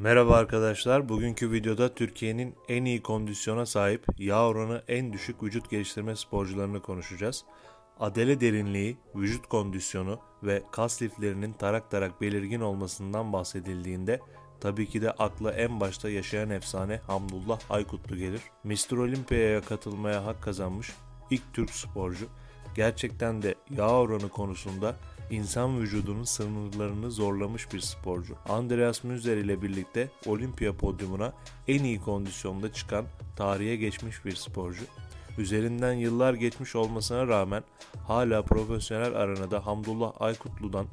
Merhaba arkadaşlar. Bugünkü videoda Türkiye'nin en iyi kondisyona sahip, yağ oranı en düşük vücut geliştirme sporcularını konuşacağız. Adele derinliği, vücut kondisyonu ve kas liflerinin tarak tarak belirgin olmasından bahsedildiğinde tabii ki de akla en başta yaşayan efsane Hamdullah Aykutlu gelir. Mr. Olympia'ya katılmaya hak kazanmış ilk Türk sporcu. Gerçekten de yağ oranı konusunda insan vücudunun sınırlarını zorlamış bir sporcu. Andreas Müller ile birlikte olimpiya podyumuna en iyi kondisyonda çıkan tarihe geçmiş bir sporcu. Üzerinden yıllar geçmiş olmasına rağmen hala profesyonel arenada Hamdullah Aykutlu'dan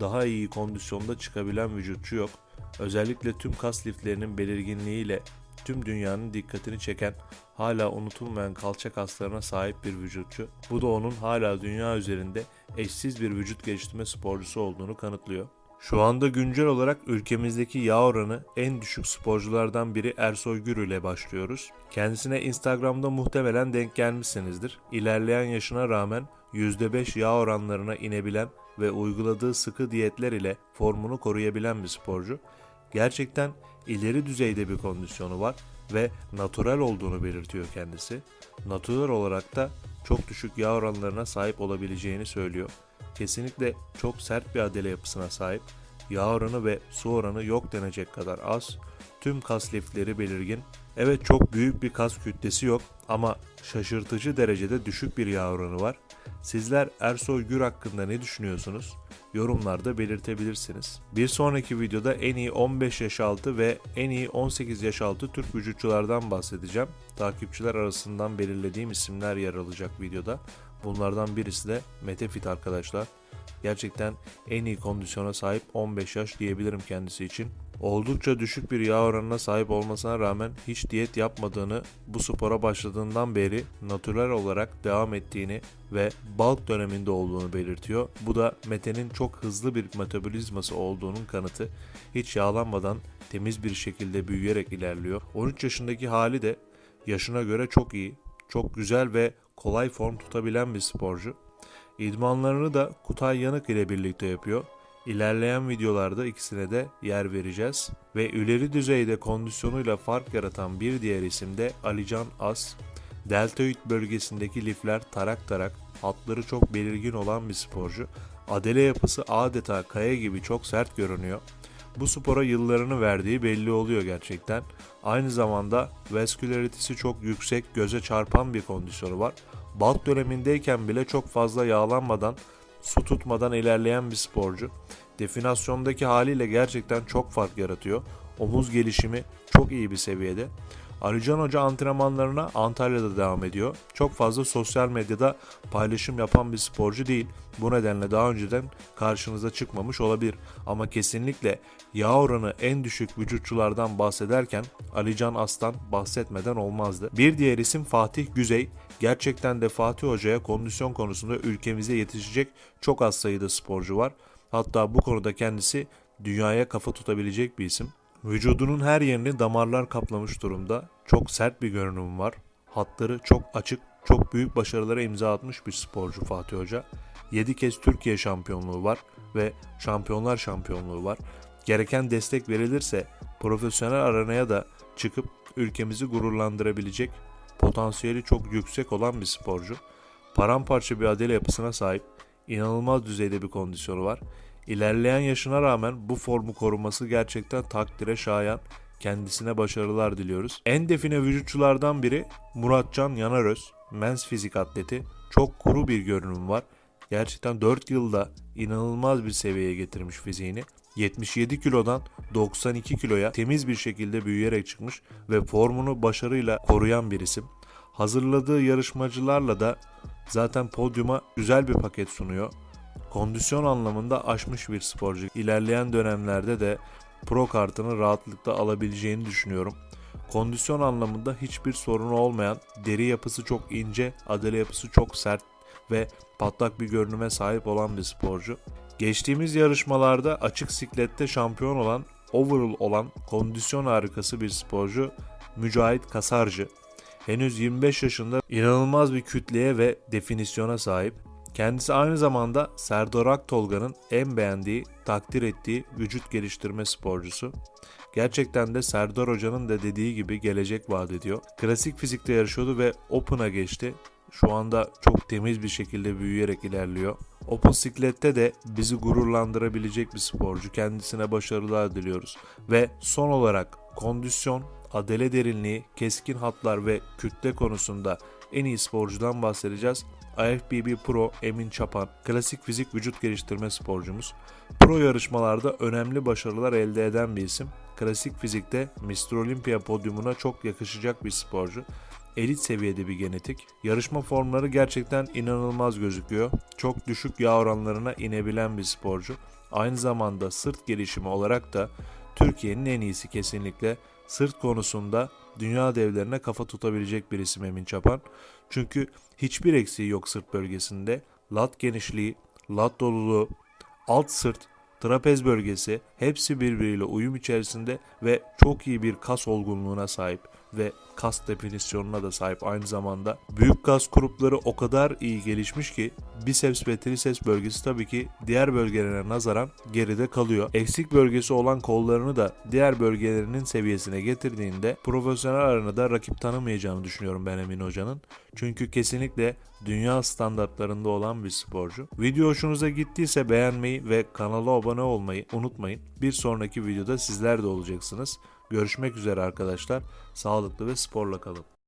daha iyi kondisyonda çıkabilen vücutçu yok. Özellikle tüm kas liflerinin belirginliğiyle tüm dünyanın dikkatini çeken hala unutulmayan kalça kaslarına sahip bir vücutçu. Bu da onun hala dünya üzerinde eşsiz bir vücut geliştirme sporcusu olduğunu kanıtlıyor. Şu anda güncel olarak ülkemizdeki yağ oranı en düşük sporculardan biri Ersoy Gürü ile başlıyoruz. Kendisine Instagram'da muhtemelen denk gelmişsinizdir. İlerleyen yaşına rağmen %5 yağ oranlarına inebilen ve uyguladığı sıkı diyetler ile formunu koruyabilen bir sporcu. Gerçekten ileri düzeyde bir kondisyonu var ve natural olduğunu belirtiyor kendisi. Natural olarak da çok düşük yağ oranlarına sahip olabileceğini söylüyor. Kesinlikle çok sert bir adele yapısına sahip. Yağ oranı ve su oranı yok denecek kadar az. Tüm kas lifleri belirgin. Evet çok büyük bir kas kütlesi yok ama şaşırtıcı derecede düşük bir yağ oranı var. Sizler Ersoy Gür hakkında ne düşünüyorsunuz? Yorumlarda belirtebilirsiniz. Bir sonraki videoda en iyi 15 yaş altı ve en iyi 18 yaş altı Türk vücutçulardan bahsedeceğim. Takipçiler arasından belirlediğim isimler yer alacak videoda. Bunlardan birisi de Mete Fit arkadaşlar. Gerçekten en iyi kondisyona sahip 15 yaş diyebilirim kendisi için. Oldukça düşük bir yağ oranına sahip olmasına rağmen hiç diyet yapmadığını, bu spora başladığından beri natürel olarak devam ettiğini ve bulk döneminde olduğunu belirtiyor. Bu da Mete'nin çok hızlı bir metabolizması olduğunun kanıtı. Hiç yağlanmadan temiz bir şekilde büyüyerek ilerliyor. 13 yaşındaki hali de yaşına göre çok iyi, çok güzel ve kolay form tutabilen bir sporcu. İdmanlarını da Kutay Yanık ile birlikte yapıyor. İlerleyen videolarda ikisine de yer vereceğiz. Ve ileri düzeyde kondisyonuyla fark yaratan bir diğer isim de Alican As. Deltoid bölgesindeki lifler tarak tarak, hatları çok belirgin olan bir sporcu. Adele yapısı adeta kaya gibi çok sert görünüyor. Bu spora yıllarını verdiği belli oluyor gerçekten. Aynı zamanda vaskülaritesi çok yüksek, göze çarpan bir kondisyonu var. Balk dönemindeyken bile çok fazla yağlanmadan, su tutmadan ilerleyen bir sporcu. Definasyondaki haliyle gerçekten çok fark yaratıyor. Omuz gelişimi çok iyi bir seviyede. Arıcan Hoca antrenmanlarına Antalya'da devam ediyor. Çok fazla sosyal medyada paylaşım yapan bir sporcu değil. Bu nedenle daha önceden karşınıza çıkmamış olabilir. Ama kesinlikle yağ oranı en düşük vücutçulardan bahsederken Alican Aslan bahsetmeden olmazdı. Bir diğer isim Fatih Güzey. Gerçekten de Fatih Hoca'ya kondisyon konusunda ülkemize yetişecek çok az sayıda sporcu var. Hatta bu konuda kendisi dünyaya kafa tutabilecek bir isim. Vücudunun her yerini damarlar kaplamış durumda. Çok sert bir görünüm var. Hatları çok açık, çok büyük başarılara imza atmış bir sporcu Fatih Hoca. 7 kez Türkiye şampiyonluğu var ve şampiyonlar şampiyonluğu var. Gereken destek verilirse profesyonel arenaya da çıkıp ülkemizi gururlandırabilecek potansiyeli çok yüksek olan bir sporcu. Paramparça bir adele yapısına sahip, inanılmaz düzeyde bir kondisyonu var. İlerleyen yaşına rağmen bu formu koruması gerçekten takdire şayan. Kendisine başarılar diliyoruz. En define vücutçulardan biri Muratcan Yanaröz. Mens fizik atleti. Çok kuru bir görünüm var. Gerçekten 4 yılda inanılmaz bir seviyeye getirmiş fiziğini. 77 kilodan 92 kiloya temiz bir şekilde büyüyerek çıkmış ve formunu başarıyla koruyan bir isim. Hazırladığı yarışmacılarla da zaten podyuma güzel bir paket sunuyor. Kondisyon anlamında aşmış bir sporcu. İlerleyen dönemlerde de pro kartını rahatlıkla alabileceğini düşünüyorum. Kondisyon anlamında hiçbir sorunu olmayan, deri yapısı çok ince, adele yapısı çok sert ve patlak bir görünüme sahip olan bir sporcu. Geçtiğimiz yarışmalarda açık siklette şampiyon olan, overall olan kondisyon harikası bir sporcu Mücahit Kasarcı. Henüz 25 yaşında inanılmaz bir kütleye ve definisyona sahip. Kendisi aynı zamanda Serdar Aktolga'nın en beğendiği, takdir ettiği vücut geliştirme sporcusu. Gerçekten de Serdar Hoca'nın da dediği gibi gelecek vaat ediyor. Klasik fizikte yarışıyordu ve Open'a geçti. Şu anda çok temiz bir şekilde büyüyerek ilerliyor. O bisiklette de bizi gururlandırabilecek bir sporcu. Kendisine başarılar diliyoruz. Ve son olarak kondisyon, adele derinliği, keskin hatlar ve kütle konusunda en iyi sporcudan bahsedeceğiz. IFBB Pro Emin Çapan, klasik fizik vücut geliştirme sporcumuz. Pro yarışmalarda önemli başarılar elde eden bir isim. Klasik fizikte Mr. Olympia podyumuna çok yakışacak bir sporcu. Elit seviyede bir genetik. Yarışma formları gerçekten inanılmaz gözüküyor. Çok düşük yağ oranlarına inebilen bir sporcu. Aynı zamanda sırt gelişimi olarak da Türkiye'nin en iyisi kesinlikle. Sırt konusunda dünya devlerine kafa tutabilecek bir isim Emin Çapan. Çünkü hiçbir eksiği yok sırt bölgesinde. Lat genişliği, lat doluluğu, alt sırt, trapez bölgesi hepsi birbiriyle uyum içerisinde ve çok iyi bir kas olgunluğuna sahip ve kas definisyonuna da sahip aynı zamanda. Büyük kas grupları o kadar iyi gelişmiş ki biceps ve triceps bölgesi tabii ki diğer bölgelere nazaran geride kalıyor. Eksik bölgesi olan kollarını da diğer bölgelerinin seviyesine getirdiğinde profesyonel arenada rakip tanımayacağını düşünüyorum ben Emin Hoca'nın. Çünkü kesinlikle dünya standartlarında olan bir sporcu. Video hoşunuza gittiyse beğenmeyi ve kanala abone olmayı unutmayın. Bir sonraki videoda sizler de olacaksınız. Görüşmek üzere arkadaşlar. Sağlıklı ve sporla kalın.